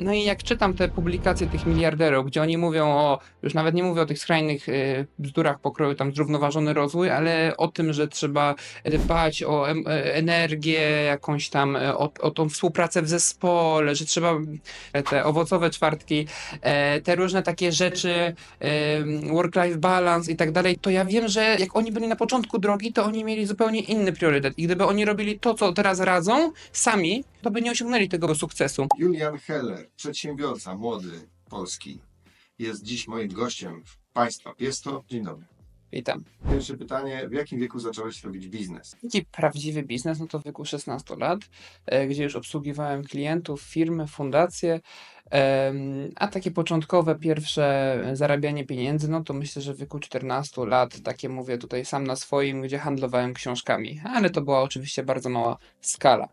No i jak czytam te publikacje tych miliarderów, gdzie oni mówią o, już nawet nie mówię o tych skrajnych y, bzdurach pokroju, tam zrównoważony rozwój, ale o tym, że trzeba dbać o e, energię, jakąś tam, e, o, o tą współpracę w zespole, że trzeba e, te owocowe czwartki, e, te różne takie rzeczy, e, work-life balance i tak dalej, to ja wiem, że jak oni byli na początku drogi, to oni mieli zupełnie inny priorytet. I gdyby oni robili to, co teraz radzą, sami, to by nie osiągnęli tego sukcesu. Julian Heller, przedsiębiorca młody polski, jest dziś moim gościem w Państwa Piesto. Dzień dobry. Witam. Pierwsze pytanie, w jakim wieku zacząłeś robić biznes? Taki prawdziwy biznes, no to w wieku 16 lat, e, gdzie już obsługiwałem klientów, firmy, fundacje, a takie początkowe, pierwsze zarabianie pieniędzy, no to myślę, że w wieku 14 lat, takie mówię tutaj sam na swoim, gdzie handlowałem książkami, ale to była oczywiście bardzo mała skala.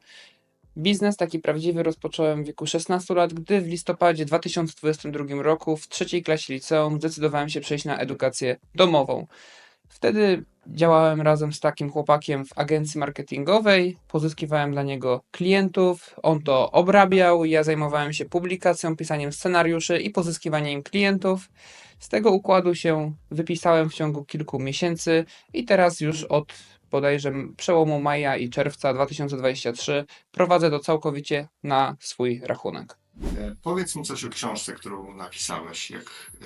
Biznes taki prawdziwy rozpocząłem w wieku 16 lat, gdy w listopadzie 2022 roku w trzeciej klasie liceum zdecydowałem się przejść na edukację domową. Wtedy działałem razem z takim chłopakiem w agencji marketingowej, pozyskiwałem dla niego klientów, on to obrabiał, ja zajmowałem się publikacją, pisaniem scenariuszy i pozyskiwaniem klientów. Z tego układu się wypisałem w ciągu kilku miesięcy i teraz już od bodajże przełomu maja i czerwca 2023 prowadzę to całkowicie na swój rachunek. E, powiedz mi coś o książce, którą napisałeś. Jak e,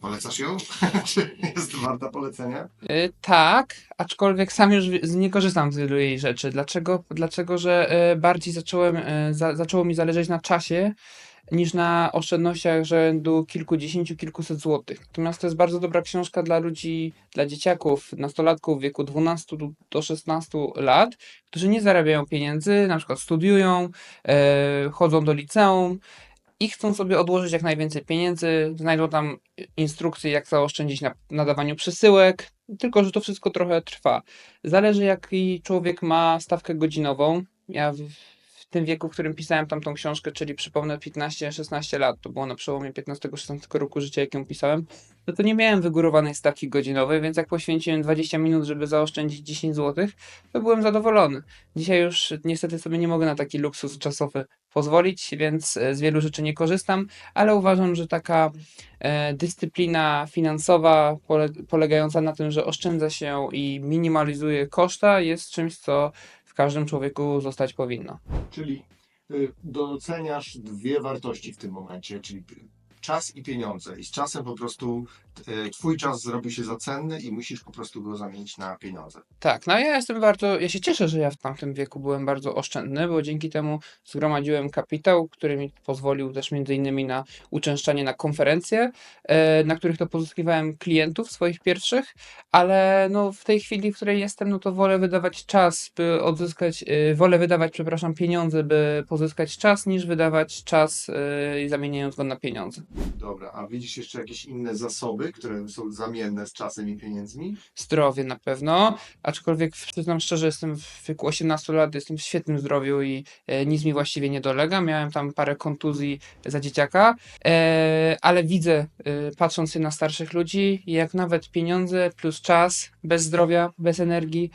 polecasz ją? Czy jest warta polecenia? Y, tak, aczkolwiek sam już z- nie korzystam z wielu jej rzeczy. Dlaczego? Dlaczego, że y, bardziej zacząłem, y, za, zaczęło mi zależeć na czasie niż na oszczędnościach rzędu kilkudziesięciu, kilkuset złotych. Natomiast to jest bardzo dobra książka dla ludzi, dla dzieciaków, nastolatków w wieku 12 do- do 16 lat, którzy nie zarabiają pieniędzy, na przykład studiują, e, chodzą do liceum i chcą sobie odłożyć jak najwięcej pieniędzy, znajdą tam instrukcje, jak zaoszczędzić na nadawaniu przesyłek, tylko że to wszystko trochę trwa. Zależy, jaki człowiek ma stawkę godzinową. Ja w, tym wieku, w którym pisałem tamtą książkę, czyli przypomnę 15-16 lat, to było na przełomie 15-16 roku życia, jak ją pisałem, no to nie miałem wygórowanej stawki godzinowej, więc jak poświęciłem 20 minut, żeby zaoszczędzić 10 zł, to byłem zadowolony. Dzisiaj już niestety sobie nie mogę na taki luksus czasowy pozwolić, więc e, z wielu rzeczy nie korzystam, ale uważam, że taka e, dyscyplina finansowa pole, polegająca na tym, że oszczędza się i minimalizuje koszta, jest czymś, co każdym człowieku zostać powinno. Czyli y, doceniasz dwie wartości w tym momencie, czyli czas i pieniądze. I z czasem po prostu twój czas zrobi się za cenny i musisz po prostu go zamienić na pieniądze. Tak, no ja jestem bardzo, ja się cieszę, że ja w tamtym wieku byłem bardzo oszczędny, bo dzięki temu zgromadziłem kapitał, który mi pozwolił też między innymi na uczęszczanie na konferencje, e, na których to pozyskiwałem klientów swoich pierwszych, ale no w tej chwili, w której jestem, no to wolę wydawać czas, by odzyskać, e, wolę wydawać, przepraszam, pieniądze, by pozyskać czas, niż wydawać czas e, i zamieniając go na pieniądze. Dobra, a widzisz jeszcze jakieś inne zasoby, które są zamienne z czasem i pieniędzmi? Zdrowie na pewno, aczkolwiek przyznam szczerze, jestem w wieku 18 lat, jestem w świetnym zdrowiu i e, nic mi właściwie nie dolega. Miałem tam parę kontuzji za dzieciaka, e, ale widzę, e, patrząc na starszych ludzi, jak nawet pieniądze plus czas, bez zdrowia, bez energii,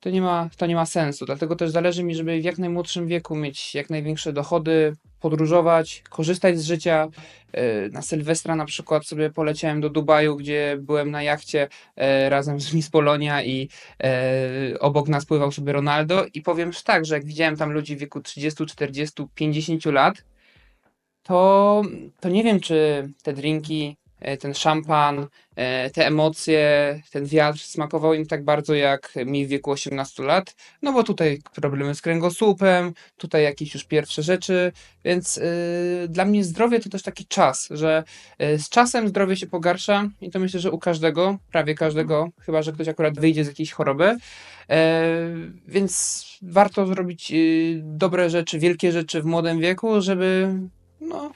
to nie ma, to nie ma sensu. Dlatego też zależy mi, żeby w jak najmłodszym wieku mieć jak największe dochody, podróżować, korzystać z życia. E, Na Sylwestra na przykład sobie poleciałem do Dubaju, gdzie byłem na jachcie e, razem z Miss Polonia i e, obok nas pływał sobie Ronaldo i powiem tak, że jak widziałem tam ludzi w wieku 30, 40, 50 lat, to, to nie wiem, czy te drinki, ten szampan, e, te emocje, ten wiatr smakował im tak bardzo jak mi w wieku 18 lat, no bo tutaj problemy z kręgosłupem, tutaj jakieś już pierwsze rzeczy, więc y, dla mnie zdrowie to też taki czas, że y, z czasem zdrowie się pogarsza i to myślę, że u każdego, prawie każdego, chyba że ktoś akurat wyjdzie z jakiejś choroby. E, więc warto zrobić y, dobre rzeczy, wielkie rzeczy w młodym wieku, żeby no,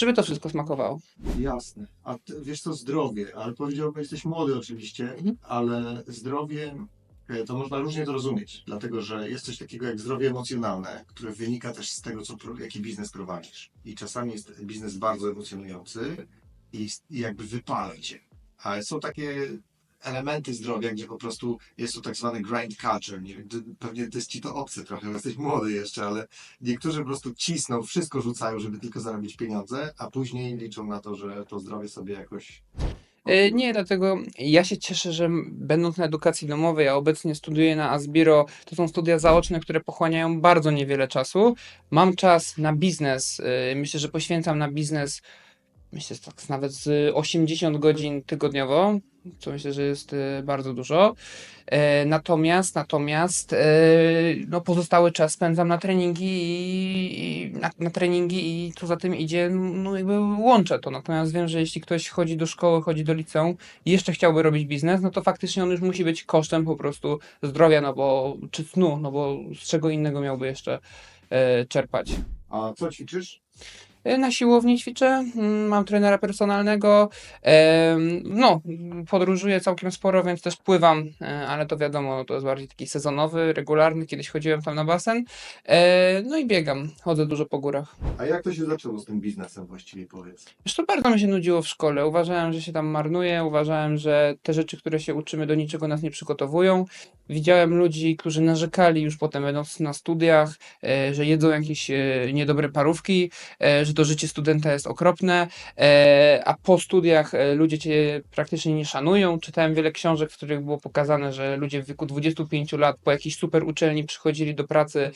żeby to wszystko smakowało. Jasne. A ty, wiesz co, zdrowie, ale powiedziałbym, jesteś młody oczywiście, Mhm. ale zdrowie e, to można różnie to rozumieć, dlatego że jest coś takiego jak zdrowie emocjonalne, które wynika też z tego, co, jaki biznes prowadzisz. I czasami jest biznes bardzo emocjonujący i jakby wypala cię. Ale są takie elementy zdrowia, gdzie po prostu jest to tak zwany grind culture. Nie wiem, pewnie to jest ci to obce trochę, bo jesteś młody jeszcze, ale niektórzy po prostu cisną, wszystko rzucają, żeby tylko zarobić pieniądze, a później liczą na to, że to zdrowie sobie jakoś E, Nie, dlatego ja się cieszę, że będąc na edukacji domowej, a obecnie studiuję na Asbiro, to są studia zaoczne, które pochłaniają bardzo niewiele czasu. Mam czas na biznes. e, Myślę, że poświęcam na biznes, myślę, tak nawet z 80 godzin tygodniowo, co myślę, że jest e, bardzo dużo. E, Natomiast, natomiast e, no pozostały czas spędzam na treningi i, i na, na treningi i co za tym idzie, no jakby łączę to. Natomiast wiem, że jeśli ktoś chodzi do szkoły, chodzi do liceum i jeszcze chciałby robić biznes, no to faktycznie on już musi być kosztem po prostu zdrowia, no bo czy snu, no bo z czego innego miałby jeszcze czerpać. A co ćwiczysz? E, Na siłowni ćwiczę, mm, mam trenera personalnego, em, no, podróżuję całkiem sporo, więc też pływam, e, ale to wiadomo, to jest bardziej taki sezonowy, regularny, kiedyś chodziłem tam na basen, E, no i biegam, chodzę dużo po górach. A jak to się zaczęło z tym biznesem właściwie powiedz? Wiesz, to bardzo mi się nudziło w szkole. Uważałem, że się tam marnuje, uważałem, że te rzeczy, które się uczymy, do niczego nas nie przygotowują. Widziałem ludzi, którzy narzekali już potem będąc na studiach, e, że jedzą jakieś e, niedobre parówki, e, że to życie studenta jest okropne, e, a po studiach e, ludzie cię praktycznie nie szanują. Czytałem wiele książek, w których było pokazane, że ludzie w wieku 25 lat po jakiejś super uczelni przychodzili do pracy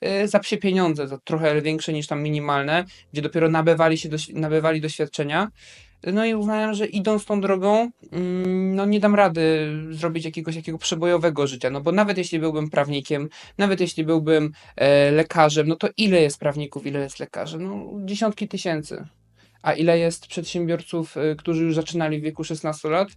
e, za psie pieniądze, za trochę większe niż tam minimalne, gdzie dopiero nabywali się nabywali doświadczenia. No i uznałem, że idąc tą drogą, mm, no nie dam rady zrobić jakiegoś takiego przebojowego życia, no bo nawet jeśli byłbym prawnikiem, nawet jeśli byłbym e, lekarzem, no to ile jest prawników, ile jest lekarzy? No dziesiątki tysięcy. A ile jest przedsiębiorców, e, którzy już zaczynali w wieku 16 lat?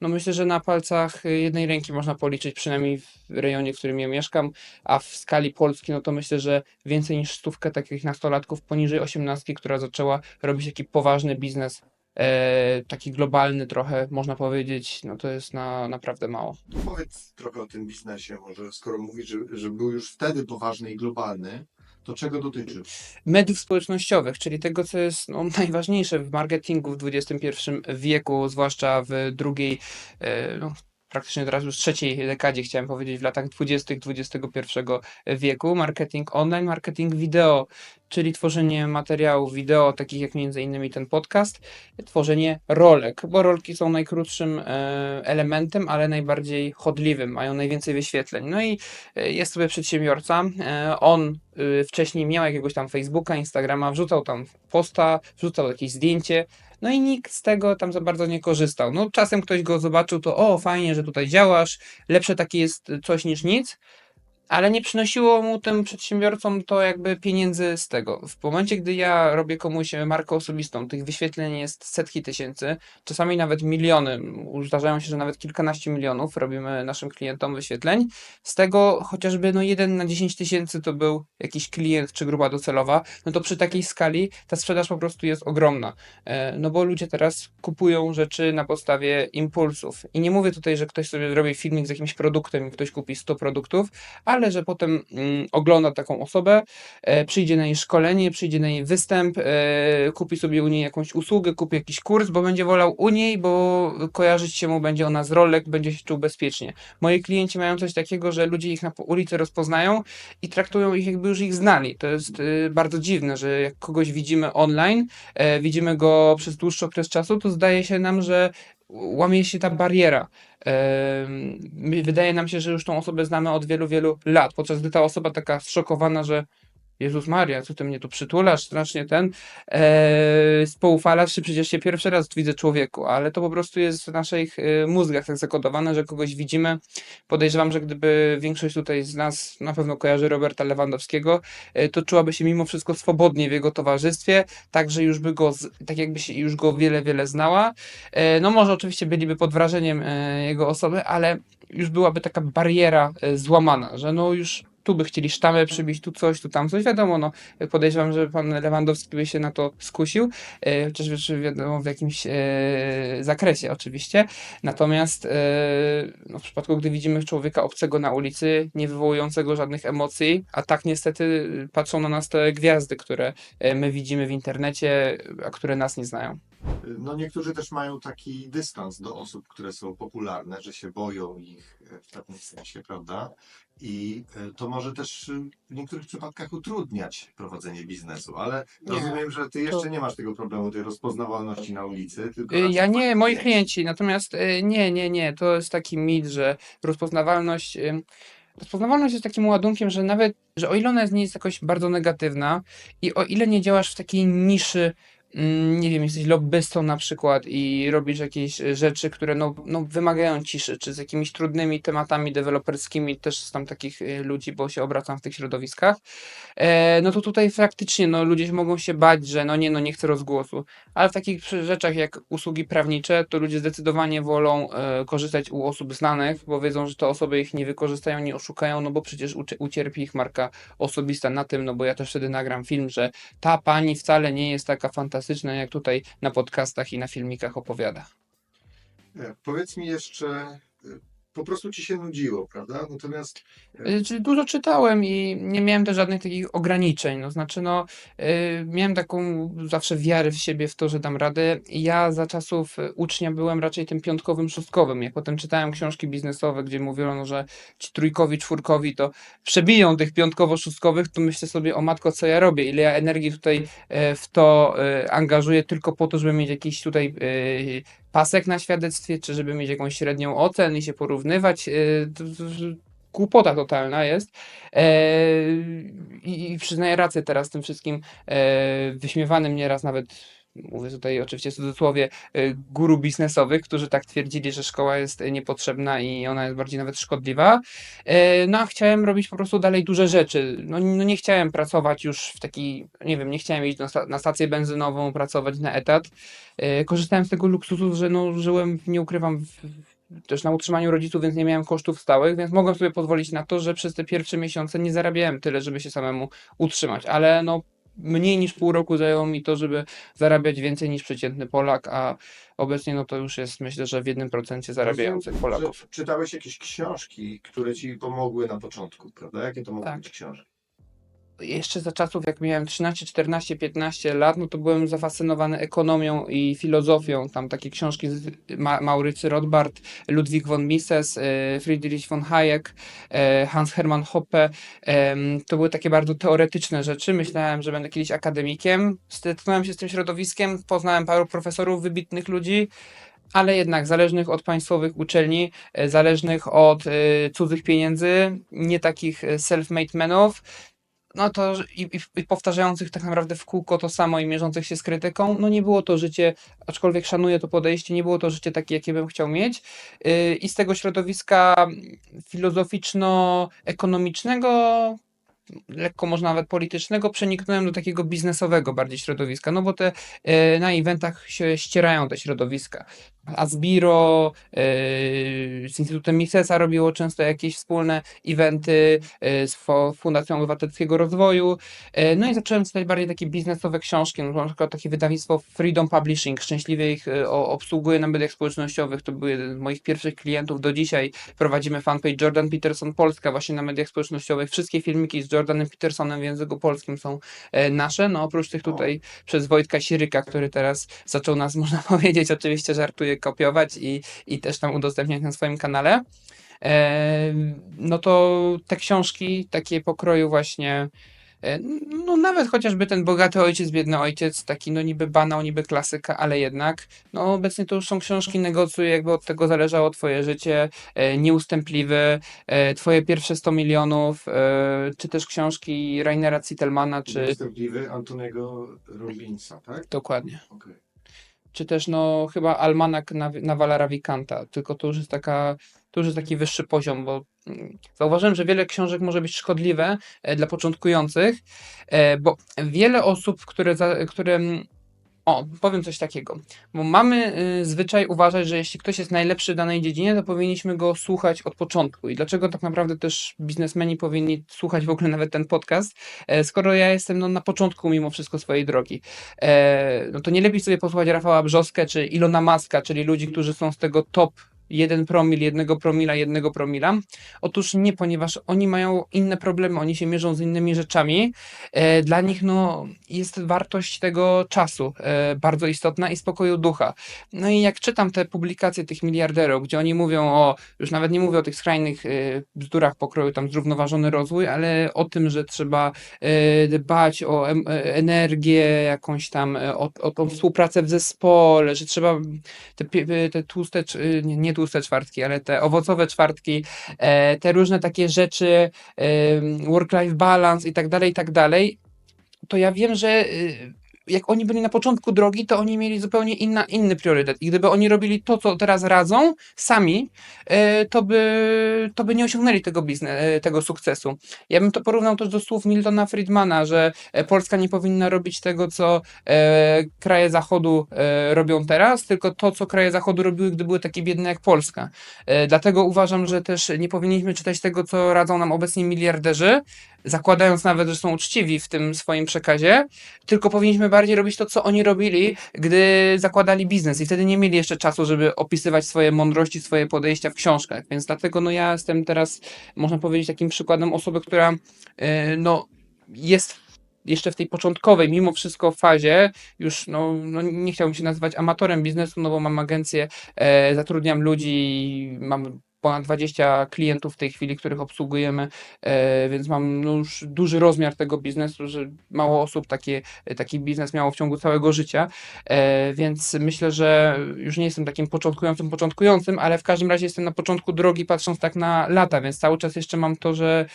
No myślę, że na palcach jednej ręki można policzyć, przynajmniej w rejonie, w którym ja mieszkam, a w skali Polski, no to myślę, że więcej niż stówkę takich nastolatków poniżej 18, która zaczęła robić taki poważny biznes, e, taki globalny trochę, można powiedzieć, no to jest na, naprawdę mało. Powiedz trochę o tym biznesie, może skoro mówisz, że, że był już wtedy poważny i globalny, to czego dotyczy? mediów społecznościowych, czyli tego, co jest no, najważniejsze w marketingu w XXI wieku, zwłaszcza w drugiej, e, no, praktycznie teraz już trzeciej dekadzie, chciałem powiedzieć, w latach 20. XXI wieku, marketing online, marketing wideo, czyli tworzenie materiałów wideo, takich jak między innymi ten podcast, tworzenie rolek, bo rolki są najkrótszym e, elementem, ale najbardziej chodliwym, mają najwięcej wyświetleń. No i e, jest sobie przedsiębiorca, e, on wcześniej miał jakiegoś tam Facebooka, Instagrama, wrzucał tam posta, wrzucał jakieś zdjęcie, no i nikt z tego tam za bardzo nie korzystał. No czasem ktoś go zobaczył, to o, fajnie, że tutaj działasz, lepsze takie jest coś niż nic, ale nie przynosiło mu tym przedsiębiorcom to jakby pieniędzy z tego. W momencie, gdy ja robię komuś markę osobistą, tych wyświetleń jest setki tysięcy, czasami nawet miliony. Zdarzają się, że nawet kilkanaście milionów robimy naszym klientom wyświetleń. Z tego chociażby no 1 na 10 tysięcy to był jakiś klient czy grupa docelowa, no to przy takiej skali ta sprzedaż po prostu jest ogromna. E, No bo ludzie teraz kupują rzeczy na podstawie impulsów. I nie mówię tutaj, że ktoś sobie zrobi filmik z jakimś produktem i ktoś kupi 100 produktów, ale że potem mm, ogląda taką osobę, e, przyjdzie na jej szkolenie, przyjdzie na jej występ, e, kupi sobie u niej jakąś usługę, kupi jakiś kurs, bo będzie wolał u niej, bo kojarzyć się mu będzie ona z rolek, będzie się czuł bezpiecznie. Moi klienci mają coś takiego, że ludzie ich na ulicy rozpoznają i traktują ich jakby już ich znali. To jest y, bardzo dziwne, że jak kogoś widzimy online, e, widzimy go przez dłuższy okres czasu, to zdaje się nam, że łamie się ta bariera. Wydaje nam się, że już tą osobę znamy od wielu, wielu lat, podczas gdy ta osoba taka zszokowana, że Jezus Maria, co ty mnie tu przytulasz, strasznie ten, e, spoufalasz się, przecież się pierwszy raz widzę człowieku, ale to po prostu jest w naszych e, mózgach tak zakodowane, że kogoś widzimy. Podejrzewam, że gdyby większość tutaj z nas na pewno kojarzy Roberta Lewandowskiego, e, to czułaby się mimo wszystko swobodnie w jego towarzystwie, tak, że już by go, tak jakby się już go wiele, wiele znała. E, No może oczywiście byliby pod wrażeniem e, jego osoby, ale już byłaby taka bariera e, złamana, że no już tu by chcieli sztamę przybić, tu coś, tu tam coś. Wiadomo, no podejrzewam, że pan Lewandowski by się na to skusił, e, chociaż wiadomo w jakimś e, zakresie oczywiście. Natomiast e, no, w przypadku, gdy widzimy człowieka obcego na ulicy, nie wywołującego żadnych emocji, a tak niestety patrzą na nas te gwiazdy, które my widzimy w internecie, a które nas nie znają. No niektórzy też mają taki dystans do osób, które są popularne, że się boją ich e, w pewnym sensie, prawda? I e, to może też e, w niektórych przypadkach utrudniać prowadzenie biznesu, ale Nie. rozumiem, że ty jeszcze nie masz tego problemu, tej rozpoznawalności na ulicy, tylko Y, Ja nie, moi klienci. natomiast y, nie, nie, nie, to jest taki mit, że rozpoznawalność, y, rozpoznawalność jest takim ładunkiem, że nawet, że o ile ona jest, nie jest jakoś bardzo negatywna i o ile nie działasz w takiej niszy, nie wiem, jesteś lobbystą na przykład i robisz jakieś y, rzeczy, które no, no wymagają ciszy, czy z jakimiś trudnymi tematami deweloperskimi, też znam takich y, ludzi, bo się obracam w tych środowiskach, e, no to tutaj faktycznie no, ludzie mogą się bać, że no nie, no nie chcę rozgłosu. Ale w takich rzeczach jak usługi prawnicze, to ludzie zdecydowanie wolą e, korzystać u osób znanych, bo wiedzą, że te osoby ich nie wykorzystają, nie oszukają, no bo przecież ucie- ucierpi ich marka osobista na tym, no bo ja też wtedy nagram film, że ta pani wcale nie jest taka fantastyczna, jak tutaj na podcastach i na filmikach opowiada. E, Powiedz mi jeszcze, po prostu ci się nudziło, prawda? Natomiast Y, Czyli dużo czytałem i nie miałem też żadnych takich ograniczeń. No, znaczy, no, y, miałem taką zawsze wiarę w siebie, w to, że dam radę. Ja za czasów y, ucznia byłem raczej tym piątkowym, szóstkowym. Jak potem czytałem książki biznesowe, gdzie mówiono, że ci trójkowi, czwórkowi to przebiją tych piątkowo-szóstkowych, to myślę sobie, o matko, co ja robię? Ile ja energii tutaj e, w to e, angażuję tylko po to, żeby mieć jakiś tutaj e, pasek na świadectwie, czy żeby mieć jakąś średnią ocen i się porównywać. to Głupota totalna jest. E, i, I przyznaję rację teraz tym wszystkim e, wyśmiewanym nieraz nawet, mówię tutaj oczywiście w cudzysłowie, e, guru biznesowych, którzy tak twierdzili, że szkoła jest niepotrzebna i ona jest bardziej nawet szkodliwa. E, no a chciałem robić po prostu dalej duże rzeczy. No, no nie chciałem pracować już w taki, nie wiem, nie chciałem iść na stację benzynową, pracować na etat. E, korzystałem z tego luksusu, że no, żyłem, nie ukrywam, w, też na utrzymaniu rodziców, więc nie miałem kosztów stałych, więc mogłem sobie pozwolić na to, że przez te pierwsze miesiące nie zarabiałem tyle, żeby się samemu utrzymać, ale no mniej niż pół roku zajęło mi to, żeby zarabiać więcej niż przeciętny Polak, a obecnie no to już jest myślę, że w jednym procencie zarabiających rozumiem, Polaków. że czytałeś jakieś książki, które ci pomogły na początku, prawda? Jakie to mogły Tak. być książki? Jeszcze za czasów, jak miałem 13, 14, 15 lat, no to byłem zafascynowany ekonomią i filozofią. Tam takie książki z Ma Maurycy Rothbard, Ludwig von Mises, e, Friedrich von Hayek, e, Hans Hermann Hoppe. To były takie bardzo teoretyczne rzeczy. Myślałem, że będę kiedyś akademikiem. Zetknąłem się z tym środowiskiem, poznałem paru profesorów, wybitnych ludzi, ale jednak zależnych od państwowych uczelni, e, zależnych od e, cudzych pieniędzy, nie takich self-made menów no to i, i, powtarzających tak naprawdę w kółko to samo i mierzących się z krytyką, no nie było to życie, aczkolwiek szanuję to podejście, nie było to życie takie, jakie bym chciał mieć. Yy, I z tego środowiska filozoficzno-ekonomicznego, lekko może nawet politycznego, przeniknąłem do takiego biznesowego bardziej środowiska, no bo te yy, na eventach się ścierają te środowiska. Asbiro, yy, z Instytutem Misesa robiło często jakieś wspólne eventy y, z Fundacją Obywatelskiego Rozwoju. Y, No i zacząłem czytać bardziej takie biznesowe książki, no, na przykład takie wydawnictwo Freedom Publishing, szczęśliwie ich y, o- obsługuję na mediach społecznościowych, to był jeden z moich pierwszych klientów do dzisiaj. Prowadzimy fanpage Jordan Peterson Polska właśnie na mediach społecznościowych. Wszystkie filmiki z Jordanem Petersonem w języku polskim są e, nasze, no oprócz tych O. tutaj przez Wojtka Siryka, który teraz zaczął nas, można powiedzieć, oczywiście żartuję, kopiować i, i też tam udostępniać na swoim kanale. E, no to te książki takie pokroju właśnie, e, no nawet chociażby ten bogaty ojciec, biedny ojciec, taki no niby banał, niby klasyka, ale jednak, no obecnie to już są książki, negocjuj, jakby od tego zależało twoje życie, e, nieustępliwy, e, twoje pierwsze 100 milionów, e, czy też książki Rainera Zittelmana, czy... Niewystępliwy Antoniego Robbinsa, tak? Dokładnie. Okej. Czy też no chyba almanak na, Nawala Ravikanta, tylko to już jest taka, to już jest taki wyższy poziom, bo mm, zauważyłem, że wiele książek może być szkodliwe e, dla początkujących, e, bo wiele osób, które, które mm, o, powiem coś takiego, bo mamy y, zwyczaj uważać, że jeśli ktoś jest najlepszy w danej dziedzinie, to powinniśmy go słuchać od początku. I dlaczego tak naprawdę też biznesmeni powinni słuchać w ogóle nawet ten podcast, e, skoro ja jestem no, na początku mimo wszystko swojej drogi. E, no to nie lepiej sobie posłuchać Rafała Brzoskę czy Ilona Maska, czyli ludzi, którzy są z tego top jeden promil, jednego promila, jednego promila? Otóż nie, ponieważ oni mają inne problemy, oni się mierzą z innymi rzeczami. E, Dla nich no, jest wartość tego czasu e, bardzo istotna i spokoju ducha. No i jak czytam te publikacje tych miliarderów, gdzie oni mówią o, już nawet nie mówię o tych skrajnych e, bzdurach pokroju tam zrównoważony rozwój, ale o tym, że trzeba dbać o energię, jakąś tam, o, o tą współpracę w zespole, że trzeba te, te tłuste, nie tłuste czwartki, ale te owocowe czwartki, e, te różne takie rzeczy, work-life balance i tak dalej, i tak dalej, to ja wiem, że y, jak oni byli na początku drogi, to oni mieli zupełnie inna, inny priorytet. I gdyby oni robili to, co teraz radzą, sami, e, to by, to by nie osiągnęli tego biznes, e, tego sukcesu. Ja bym to porównał też do słów Miltona Friedmana, że e, Polska nie powinna robić tego, co kraje Zachodu robią teraz, tylko to, co kraje Zachodu robiły, gdy były takie biedne jak Polska. Dlatego uważam, że też nie powinniśmy czytać tego, co radzą nam obecnie miliarderzy, zakładając nawet, że są uczciwi w tym swoim przekazie, tylko powinniśmy bardziej robić to, co oni robili, gdy zakładali biznes. I wtedy nie mieli jeszcze czasu, żeby opisywać swoje mądrości, swoje podejścia w książkach, więc dlatego no ja jestem teraz, można powiedzieć, takim przykładem osoby, która e, no jest jeszcze w tej początkowej, mimo wszystko fazie, już no, no nie chciałbym się nazywać amatorem biznesu, no bo mam agencję, e, zatrudniam ludzi, mam ponad 20 klientów w tej chwili, których obsługujemy, e, więc mam no, już duży rozmiar tego biznesu, że mało osób takie, taki biznes miało w ciągu całego życia, e, więc myślę, że już nie jestem takim początkującym, początkującym, ale w każdym razie jestem na początku drogi, patrząc tak na lata, więc cały czas jeszcze mam to, że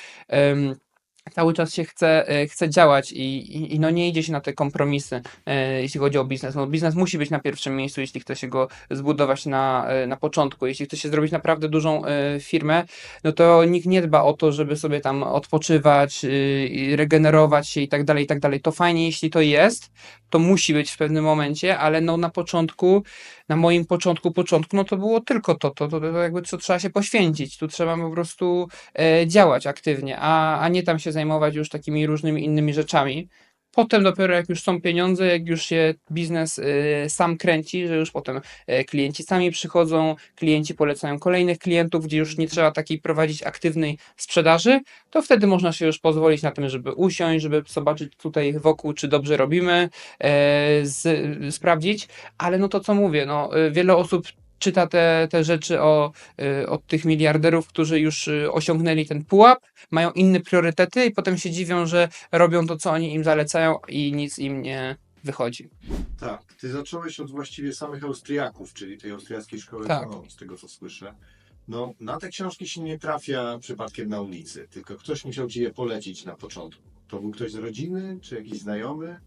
cały czas się chce, e, chce działać i, i, i no nie idzie się na te kompromisy, e, jeśli chodzi o biznes. No, biznes musi być na pierwszym miejscu, jeśli chce się go zbudować na, e, na początku. Jeśli chce się zrobić naprawdę dużą firmę, no to nikt nie dba o to, żeby sobie tam odpoczywać, y, regenerować się i tak dalej, i tak dalej. To fajnie, jeśli to jest, to musi być w pewnym momencie, ale no na początku, na moim początku, początku, no to było tylko to, to, to, to jakby co trzeba się poświęcić. Tu trzeba po prostu e, działać aktywnie, a, a nie tam się zajmować już takimi różnymi innymi rzeczami. Potem dopiero jak już są pieniądze, jak już się biznes e, sam kręci, że już potem e, klienci sami przychodzą, klienci polecają kolejnych klientów, gdzie już nie trzeba takiej prowadzić aktywnej sprzedaży, to wtedy można się już pozwolić na tym, żeby usiąść, żeby zobaczyć tutaj wokół, czy dobrze robimy, e, z, sprawdzić, ale no to co mówię, no e, wiele osób czyta te, te rzeczy o, y, od tych miliarderów, którzy już y, osiągnęli ten pułap, mają inne priorytety i potem się dziwią, że robią to, co oni im zalecają i nic im nie wychodzi. Tak, ty zacząłeś od właściwie samych Austriaków, czyli tej austriackiej szkoły Tak. ekonomii, z tego co słyszę. No, na te książki się nie trafia przypadkiem na ulicy, tylko ktoś musiał ci je polecić na początku. To był ktoś z rodziny, czy jakiś znajomy?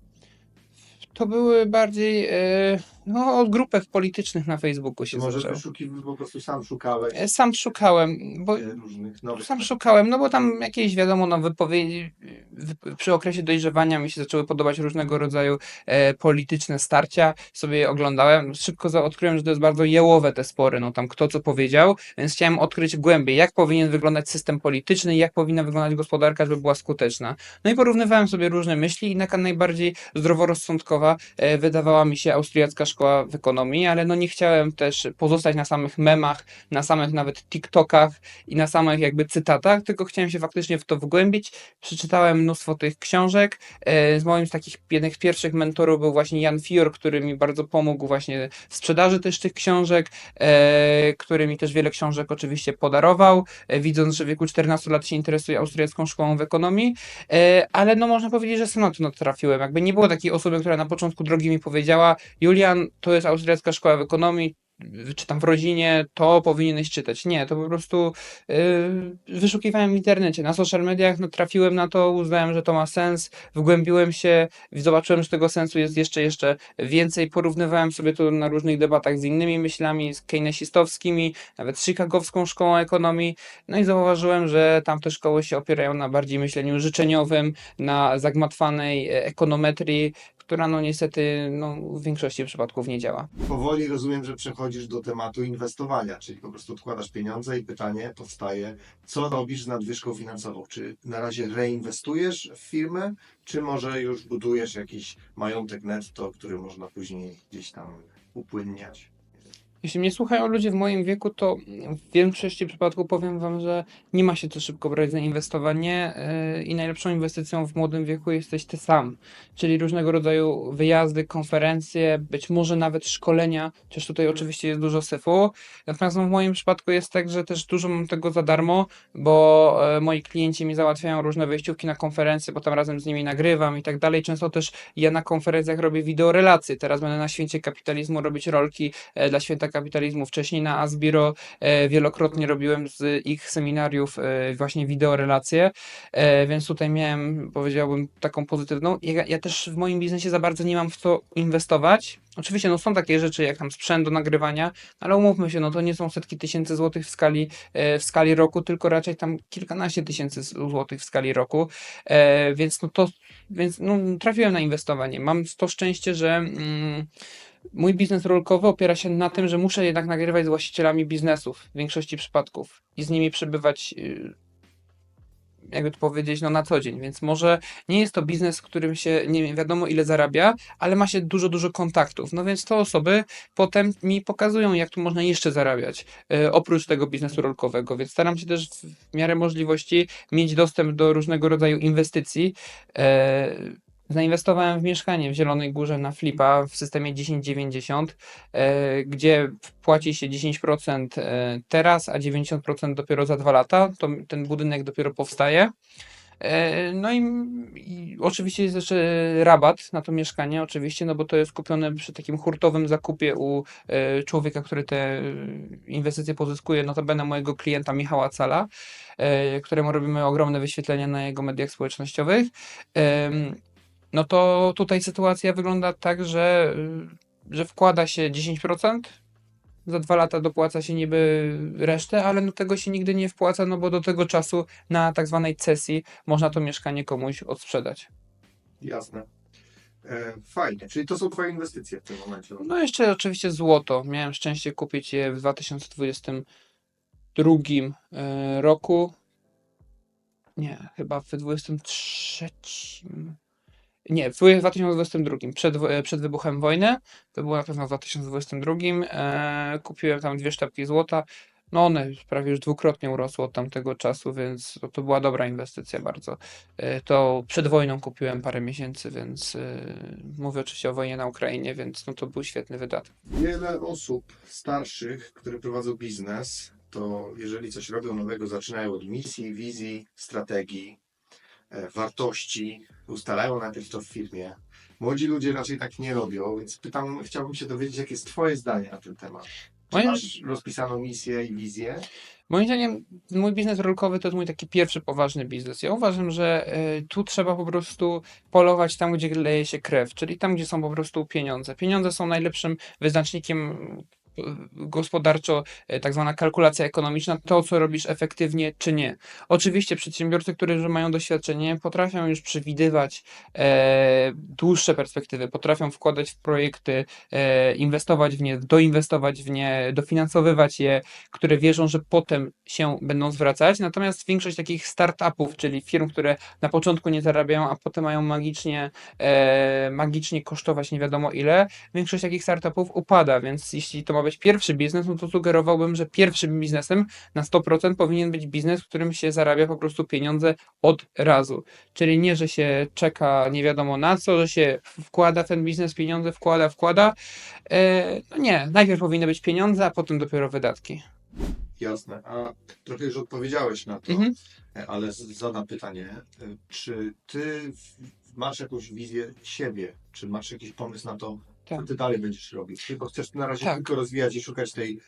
To były bardziej e, no, od grupek politycznych na Facebooku się może zaczęło. po prostu sam szukałeś E, Sam szukałem, bo e, różnych nowych... Sam szukałem, no bo tam jakieś wiadomo, no wypowiedzi, wy, przy okresie dojrzewania mi się zaczęły podobać różnego rodzaju e, polityczne starcia, sobie je oglądałem, szybko za, odkryłem, że to jest bardzo jełowe te spory, no tam kto co powiedział, więc chciałem odkryć głębiej, jak powinien wyglądać system polityczny i jak powinna wyglądać gospodarka, żeby była skuteczna. No i porównywałem sobie różne myśli i taka najbardziej zdroworozsądkowa e, wydawała mi się austriacka szkoła w ekonomii, ale no nie chciałem też pozostać na samych memach, na samych nawet TikTokach, i na samych jakby cytatach, tylko chciałem się faktycznie w to wgłębić. Przeczytałem mnóstwo tych książek. E, Z moim z takich jednych pierwszych mentorów był właśnie Jan Fior, który mi bardzo pomógł właśnie w sprzedaży też tych książek, e, który mi też wiele książek oczywiście podarował, e, widząc, że w wieku 14 lat się interesuje austriacką szkołą w ekonomii, ale no można powiedzieć, że sam na to natrafiłem. Jakby nie było takiej osoby, która na początku drogi mi powiedziała, Julian, to jest austriacka szkoła w ekonomii, czy tam w rodzinie, to powinieneś czytać. Nie, to po prostu yy, wyszukiwałem w internecie, na social mediach, no, trafiłem na to, uznałem, że to ma sens, wgłębiłem się, zobaczyłem, że tego sensu jest jeszcze, jeszcze więcej, porównywałem sobie to na różnych debatach z innymi myślami, z keynesistowskimi, nawet z chicagowską szkołą ekonomii, no i zauważyłem, że tamte szkoły się opierają na bardziej myśleniu życzeniowym, na zagmatwanej e, ekonometrii, która no niestety no, w większości przypadków nie działa. Powoli rozumiem, że przechodzisz do tematu inwestowania, czyli po prostu odkładasz pieniądze i pytanie powstaje, co robisz z nadwyżką finansową? Czy na razie reinwestujesz w firmę, czy może już budujesz jakiś majątek netto, który można później gdzieś tam upłynniać? Jeśli mnie słuchają ludzie w moim wieku, to w większości przypadków powiem wam, że nie ma się co szybko brać za inwestowanie yy, i najlepszą inwestycją w młodym wieku jesteś ty sam. Czyli różnego rodzaju wyjazdy, konferencje, być może nawet szkolenia, chociaż tutaj oczywiście jest dużo syfu. Natomiast no, w moim przypadku jest tak, że też dużo mam tego za darmo, bo e, moi klienci mi załatwiają różne wejściówki na konferencje, bo tam razem z nimi nagrywam i tak dalej. Często też ja na konferencjach robię wideo relacje. Teraz będę na Święcie Kapitalizmu robić rolki e, dla Święta Kapitalizmu. Wcześniej na Asbiro e, wielokrotnie robiłem z ich seminariów e, właśnie wideo relacje, e, więc tutaj miałem, powiedziałbym, taką pozytywną. Ja, ja też w moim biznesie za bardzo nie mam w co inwestować. Oczywiście no, są takie rzeczy jak tam sprzęt do nagrywania, ale umówmy się, no to nie są setki tysięcy złotych w skali, w skali roku, tylko raczej tam kilkanaście tysięcy złotych w skali roku. E, więc no to, więc no, trafiłem na inwestowanie. Mam to szczęście, że mm, mój biznes rolkowy opiera się na tym, że muszę jednak nagrywać z właścicielami biznesów w większości przypadków i z nimi przebywać. y, Jakby to powiedzieć, no na co dzień, więc może nie jest to biznes, w którym się nie wiadomo ile zarabia, ale ma się dużo, dużo kontaktów. No więc te osoby potem mi pokazują, jak tu można jeszcze zarabiać, e, oprócz tego biznesu rolkowego, więc staram się też w, w miarę możliwości mieć dostęp do różnego rodzaju inwestycji. Zainwestowałem w mieszkanie w Zielonej Górze na Flipa w systemie 1090, e, gdzie płaci się 10% e, teraz, a 90% dopiero za dwa lata. To, ten budynek dopiero powstaje. E, No i, i oczywiście jest jeszcze rabat na to mieszkanie, oczywiście, no bo to jest kupione przy takim hurtowym zakupie u człowieka, który te inwestycje pozyskuje, notabene mojego klienta Michała Cala, któremu robimy ogromne wyświetlenia na jego mediach społecznościowych. No to tutaj sytuacja wygląda tak, że, y, że wkłada się 10%, za dwa lata dopłaca się niby resztę, ale no tego się nigdy nie wpłaca, no bo do tego czasu na tak zwanej cesji można to mieszkanie komuś odsprzedać. Jasne. E, fajnie, czyli to są twoje inwestycje w tym momencie. No jeszcze oczywiście złoto. Miałem szczęście kupić je w 2022 e, roku. Nie, chyba w 2023. Nie, w 2022, przed, e, przed wybuchem wojny. To było na pewno w 2022. E, kupiłem tam dwie sztabki złota. No one prawie już dwukrotnie urosły od tamtego czasu, więc to, to była dobra inwestycja bardzo. E, to przed wojną kupiłem parę miesięcy, więc e, mówię oczywiście o wojnie na Ukrainie, więc no to był świetny wydatek. Wiele osób starszych, które prowadzą biznes, to jeżeli coś robią nowego, zaczynają od misji, wizji, strategii, wartości, ustalają najpierw to w firmie. Młodzi ludzie raczej tak nie robią, więc pytam, chciałbym się dowiedzieć, jakie jest Twoje zdanie na ten temat. Czy Moim- masz rozpisaną misję i wizję? Moim zdaniem mój biznes rolkowy to jest mój taki pierwszy poważny biznes. Ja uważam, że e, tu trzeba po prostu polować tam, gdzie leje się krew, czyli tam, gdzie są po prostu pieniądze. Pieniądze są najlepszym wyznacznikiem e, gospodarczo, e, tak zwana kalkulacja ekonomiczna, to co robisz efektywnie czy nie. Oczywiście przedsiębiorcy, którzy mają doświadczenie, potrafią już przewidywać e, dłuższe perspektywy, potrafią wkładać w projekty, e, inwestować w nie, doinwestować w nie, dofinansowywać je, które wierzą, że potem się będą zwracać. Natomiast większość takich startupów, czyli firm, które na początku nie zarabiają, a potem mają magicznie, e, magicznie kosztować nie wiadomo ile, większość takich startupów upada, więc jeśli to ma być pierwszy biznes, no to sugerowałbym, że pierwszym biznesem na 100% powinien być biznes, w którym się zarabia po prostu pieniądze od razu. Czyli nie, że się czeka nie wiadomo na co, że się wkłada w ten biznes pieniądze, wkłada, wkłada. E, no nie, najpierw powinny być pieniądze, a potem dopiero wydatki. Jasne. A trochę już odpowiedziałeś na to, Mhm. ale zadam pytanie. e, Czy ty masz jakąś wizję siebie? Czy masz jakiś pomysł na to, co Tak. ty dalej będziesz robić? Tylko chcesz na razie Tak. tylko rozwijać i szukać tej,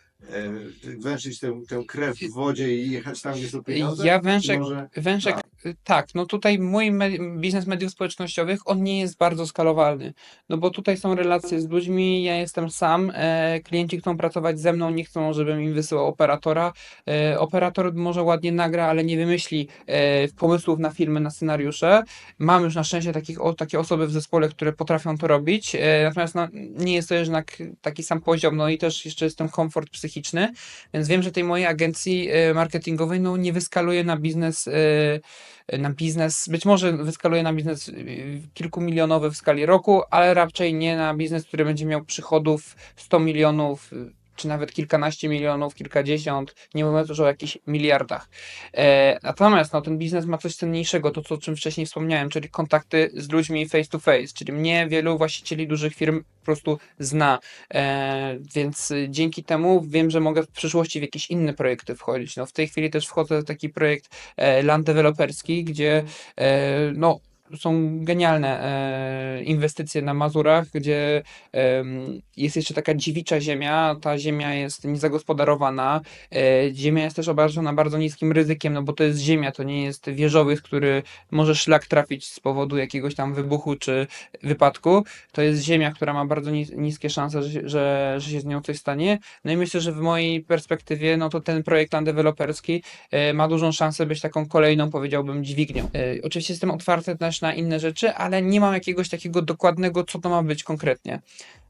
węszyć tę, tę krew w wodzie i jechać tam, gdzie są pieniądze? Ja wężek, może... wężek Tak. y, tak, no tutaj mój biznes mediów społecznościowych, on nie jest bardzo skalowalny, no bo tutaj są relacje z ludźmi, ja jestem sam, e, klienci chcą pracować ze mną, nie chcą, żebym im wysyłał operatora, e, operator może ładnie nagra, ale nie wymyśli e, pomysłów na filmy, na scenariusze, mam już na szczęście takich, o, takie osoby w zespole, które potrafią to robić, e, natomiast no, nie jest to jednak taki sam poziom, no i też jeszcze jest ten komfort psychiczny, więc wiem, że tej mojej agencji e, marketingowej no, nie wyskaluję na biznes, e, na biznes, być może wyskaluję na biznes kilkumilionowy w skali roku, ale raczej nie na biznes, który będzie miał przychodów 100 milionów, czy nawet kilkanaście milionów, kilkadziesiąt, nie mówiąc już o jakichś miliardach. E, natomiast no, ten biznes ma coś cenniejszego, to co, o czym wcześniej wspomniałem, czyli kontakty z ludźmi face to face, czyli mnie wielu właścicieli dużych firm po prostu zna, e, więc dzięki temu wiem, że mogę w przyszłości w jakieś inne projekty wchodzić. No, w tej chwili też wchodzę w taki projekt e, land deweloperski, gdzie no, są genialne e, inwestycje na Mazurach, gdzie em, jest jeszcze taka dziewicza ziemia. Ta ziemia jest niezagospodarowana. E, ziemia jest też obarczona bardzo niskim ryzykiem, no bo to jest ziemia, to nie jest wieżowiec, który może szlak trafić z powodu jakiegoś tam wybuchu czy wypadku. To jest ziemia, która ma bardzo nis niskie szanse, że, że, że się z nią coś stanie. No i myślę, że w mojej perspektywie, no to ten projekt land deweloperski e, ma dużą szansę być taką kolejną, powiedziałbym, dźwignią. E, Oczywiście jestem otwarty też na inne rzeczy, ale nie mam jakiegoś takiego dokładnego, co to ma być konkretnie.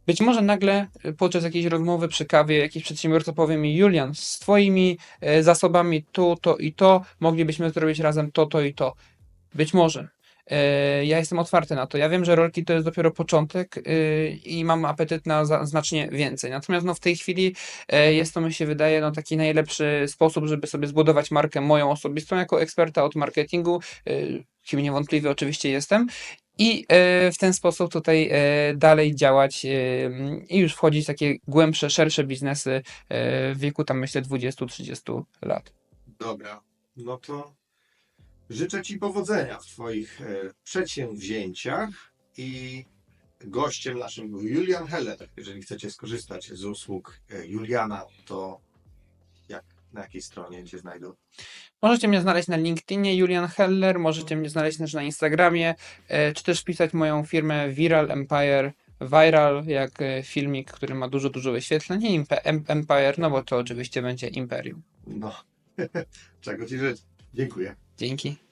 Być może nagle e, podczas jakiejś rozmowy przy kawie jakiś przedsiębiorca powie mi, Julian, z twoimi e, zasobami tu, to i to, moglibyśmy zrobić razem to, to i to. Być może. E, Ja jestem otwarty na to. Ja wiem, że rolki to jest dopiero początek e, i mam apetyt na znacznie więcej. Natomiast no, w tej chwili e, jest to, mi się wydaje, no, taki najlepszy sposób, żeby sobie zbudować markę moją osobistą jako eksperta od marketingu, e, kim niewątpliwie oczywiście jestem. I w ten sposób tutaj dalej działać i już wchodzić w takie głębsze, szersze biznesy w wieku tam myślę 20-30 lat. Dobra, no to życzę Ci powodzenia w Twoich e, przedsięwzięciach i gościem naszym był Julian Heller. Jeżeli chcecie skorzystać z usług e, Juliana, to jak, na jakiej stronie Cię znajdą? Możecie mnie znaleźć na LinkedInie Julian Heller, możecie mnie znaleźć też na Instagramie, e, czy też wpisać moją firmę Viral Empire. Viral, jak filmik, który ma dużo, dużo wyświetleń, Em- Empire, no bo to oczywiście będzie Imperium. No, czego Ci życzę. Dziękuję. Dzięki.